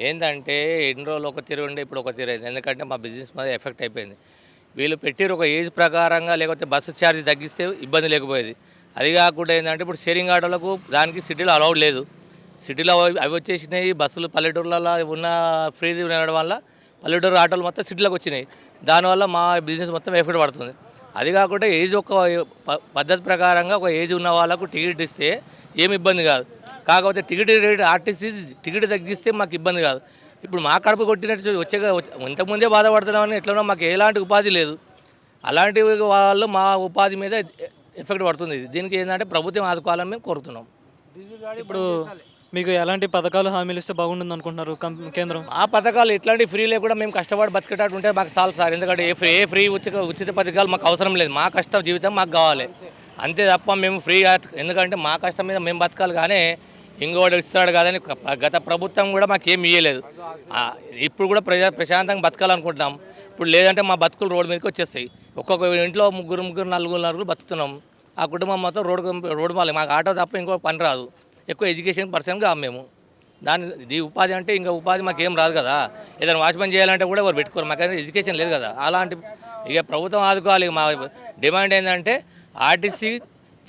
ఏంటంటే ఎన్ని రోజులు ఒక తీరు ఉండే ఇప్పుడు ఒక తీరు అయింది. ఎందుకంటే మా బిజినెస్ మీద ఎఫెక్ట్ అయిపోయింది. వీళ్ళు పెట్టిరు ఒక ఏజ్ ప్రకారంగా లేకపోతే బస్సు ఛార్జ్ తగ్గిస్తే ఇబ్బంది లేకపోయేది. అది కాకుండా ఏంటంటే ఇప్పుడు షేరింగ్ ఆటోలకు దానికి సిటీలో అలౌడ్ లేదు. సిటీలో అవి వచ్చేసినాయి. బస్సులు పల్లెటూర్లలో ఉన్న ఫ్రీ ఉండడం వల్ల పల్లెటూరు ఆటోలు మొత్తం సిటీలోకి వచ్చినాయి. దానివల్ల మా బిజినెస్ మొత్తం ఎఫెక్ట్ పడుతుంది. అది కాకుండా ఏజ్ ఒక పద్ధతి ప్రకారంగా ఒక ఏజ్ ఉన్న వాళ్ళకు టికెట్ ఇస్తే ఏమి ఇబ్బంది కాదు. కాకపోతే టికెట్ రేట్ ఆర్టీసీ టికెట్ తగ్గిస్తే మాకు ఇబ్బంది కాదు. ఇప్పుడు మా కడప కొట్టినట్టు వచ్చే ఇంతకుముందే బాధపడుతున్నామని ఎట్లనో మాకు ఎలాంటి ఉపాధి లేదు. అలాంటి వాళ్ళు మా ఉపాధి మీద ఎఫెక్ట్ పడుతుంది. దీనికి ఏంటంటే ప్రభుత్వం ఆదుకోవాలని మేము కోరుతున్నాం. ఇప్పుడు మీకు ఎలాంటి పథకాలు హామీలు ఇస్తే బాగుంటుంది అనుకుంటున్నారు కేంద్రం? ఆ పథకాలు ఇట్లాంటి ఫ్రీ లేకుండా మేము కష్టపడి బతికేటట్టు ఉంటే మాకు చాలు సార్. ఎందుకంటే ఏ ఫ్రీ ఏ ఫ్రీ ఉచిత ఉచిత పథకాలు మాకు అవసరం లేదు. మా కష్ట జీవితం మాకు కావాలి. అంతే తప్ప మేము ఫ్రీ ఎందుకంటే మా కష్టం మీద మేము బతకాలి కానీ ఇంకోటి ఇస్తాడు కాదని గత ప్రభుత్వం కూడా మాకు ఏం ఇయ్యలేదు ఇప్పుడు కూడా ప్రజా ప్రశాంతంగా బతకాలనుకుంటున్నాం. ఇప్పుడు లేదంటే మా బతుకులు రోడ్డు మీదకి వచ్చేస్తాయి. ఒక్కొక్క ఇంట్లో ముగ్గురు ముగ్గురు నలుగురు నలుగురు బతుకుతున్నాం. ఆ కుటుంబం మొత్తం రోడ్డు రోడ్డు మాలి. మాకు ఆటో తప్ప ఇంకో పని రాదు. ఎక్కువ ఎడ్యుకేషన్ పర్సన్గా మేము. దాని ఇది ఉపాధి అంటే ఇంకా ఉపాధి మాకు ఏం రాదు కదా. ఏదైనా వాచ్మెన్ చేయాలంటే కూడా ఎవరు పెట్టుకోరు. మాకైనా ఎడ్యుకేషన్ లేదు కదా. అలాంటి ఇక ప్రభుత్వం ఆదుకోవాలి. మా డిమాండ్ ఏంటంటే ఆర్టీసీ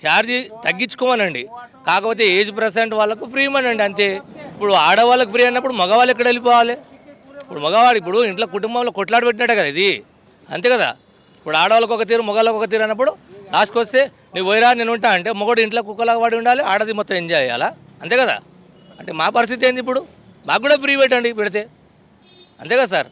ఛార్జీ తగ్గించుకోమనండి. కాకపోతే ఏజ్ పర్సెంట్ వాళ్ళకు ఫ్రీ అనండి అంతే. ఇప్పుడు ఆడవాళ్ళకి ఫ్రీ అన్నప్పుడు మగవాళ్ళు ఎక్కడ వెళ్ళిపోవాలి? ఇప్పుడు మగవాడు ఇప్పుడు ఇంట్లో కుటుంబంలో కొట్లాడ పెట్టినట్టే కదా ఇది. అంతే కదా? ఇప్పుడు ఆడవాళ్ళకి ఒక తీరు మగవాళ్ళకి ఒక తీరు అన్నప్పుడు లాస్ట్కి వస్తే నువ్వు పోయిరా నేను ఉంటా అంటే మగవాడు ఇంట్లో కుక్కలాగా పడి ఉండాలి ఆడది మొత్తం ఎంజాయ్ చేయాలా? అంతే కదా? అంటే మా పరిస్థితి ఏంది ఇప్పుడు? మాకు కూడా ఫ్రీ పెట్టండి పెడితే. అంతే కదా సార్?